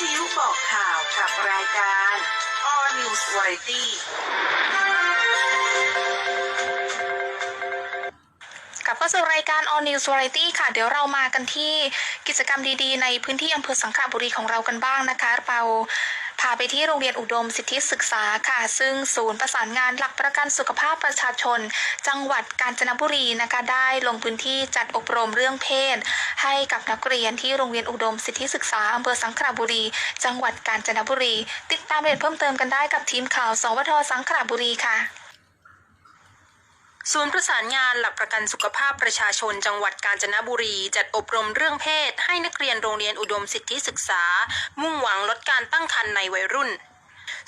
ทยุบอกข่าวกับรายการ All News Variety กลับเข้าสู่รายการ All News Variety ค่ะ เดี๋ยวเรามากันที่กิจกรรมดีๆ ในพื้นที่อำเภอสังขะบุรีของเรากันบ้างนะคะเรา พาไปที่โรงเรียนอุดมสิทธิศึกษาค่ะ ซึ่งศูนย์ประสานงานหลักประกันสุขภาพประชาชน จังหวัดกาญจนบุรีนะคะได้ลงพื้นที่จัดอบรมเรื่องเพศ ให้กับนักเรียนที่โรงเรียนอุดมสิทธิศึกษาอำเภอสังขละบุรี จังหวัดกาญจนบุรี ติดตามรายละเอียดเพิ่มเติมกันได้กับทีมข่าว สวทสังขละบุรีค่ะ ศูนย์ประสานงานหลักประกันสุขภาพประชาชนจังหวัดกาญจนบุรี จัดอบรมเรื่องเพศ ให้นักเรียนโรงเรียนอุดมสิทธิศึกษา มุ่งหวังลดการตั้งครรภ์ในวัยรุ่น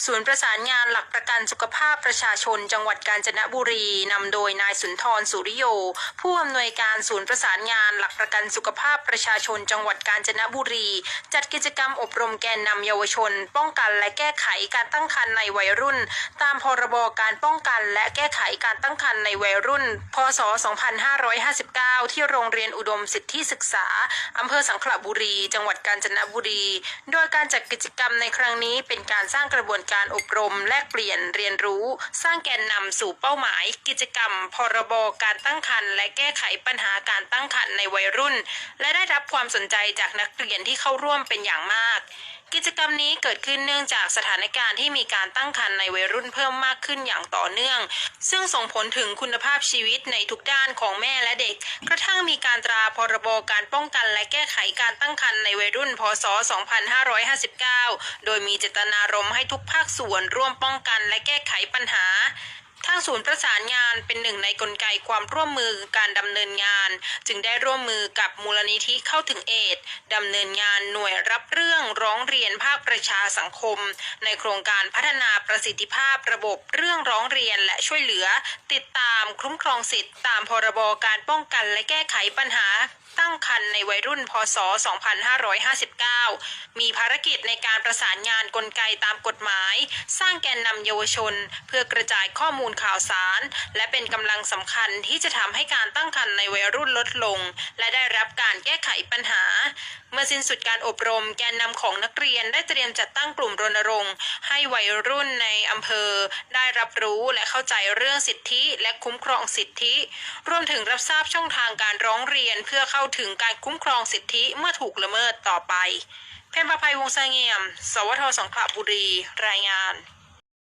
ศูนย์ประสานงานหลักประกันสุขภาพประชาชน จังหวัดกาญจนบุรีนำโดยนายสุนทรสุริโย ผู้อำนวยการศูนย์ประสานงานหลักประกันสุขภาพประชาชน จังหวัดกาญจนบุรี จัดกิจกรรมอบรมแกนนำเยาวชน ป้องกันและแก้ไขการตั้งครรภ์ในวัยรุ่น ตามพรบการป้องกันและแก้ไขการตั้งครรภ์ในวัยรุ่น พศ 2559 ที่โรงเรียนอุดมสิทธิศึกษาอำเภอสังขละบุรี จังหวัดกาญจนบุรี โดยการจัดกิจกรรมในครั้งนี้เป็นการสร้างกระบวนการการอบรมแลกเปลี่ยนเรียนรู้ สร้างแกนนำสู่เป้าหมาย กิจกรรม พรบการตั้งครรภ์และแก้ไขปัญหาการตั้งครรภ์ในวัยรุ่น และได้รับความสนใจจากนักเรียนที่เข้าร่วมเป็นอย่างมาก กิจกรรมนี้เกิดขึ้นเนื่องจากสถานการณ์ที่มีการตั้งครรภ์ในวัยรุ่นเพิ่มมากขึ้นอย่างต่อเนื่อง ซึ่งส่งผลถึงคุณภาพชีวิตในทุกด้านของแม่และเด็ก กระทั่งมีการตราพรบการป้องกันและแก้ไขการตั้งครรภ์ในวัยรุ่น พศ 2559 โดยมีเจตนารมณ์ให้ทุกภาคส่วนร่วมป้องกันและแก้ไขปัญหา ศูนย์ประสานงานเป็นหนึ่งในกลไกความร่วมมือการดำเนินงาน จึงได้ร่วมมือกับมูลนิธิเข้าถึงเอดดำเนินงานหน่วยรับเรื่องร้องเรียนภาคประชาสังคม ในโครงการพัฒนาประสิทธิภาพระบบเรื่องร้องเรียนและช่วยเหลือ ติดตามคุ้มครองสิทธิ์ตามพรบการป้องกันและแก้ไขปัญหา ตั้งครรภ์ในวัยรุ่นพศ 2559 มีภารกิจในการประสานงานกลไกตามกฎหมาย สร้างแกนนำเยาวชน เพื่อกระจายข้อมูลข่าวสาร และเป็นกำลังสำคัญที่จะทำให้การตั้งครรภ์ในวัยรุ่นลดลง และได้รับการแก้ไขปัญหา เมื่อสิ้นสุดการอบรมแกนนำของนักเรียนได้เตรียมจัดตั้งกลุ่มรณรงค์ ให้วัยรุ่นในอำเภอ ได้รับรู้และเข้าใจเรื่องสิทธิ และคุ้มครองสิทธิ รวมถึงรับทราบช่องทางการร้องเรียนเพื่อเข้าถึงการคุ้มครองสิทธิเมื่อถูกละเมิดต่อไป เพนประภัยวงศ์เงี่ยม สวท สังขละบุรี รายงาน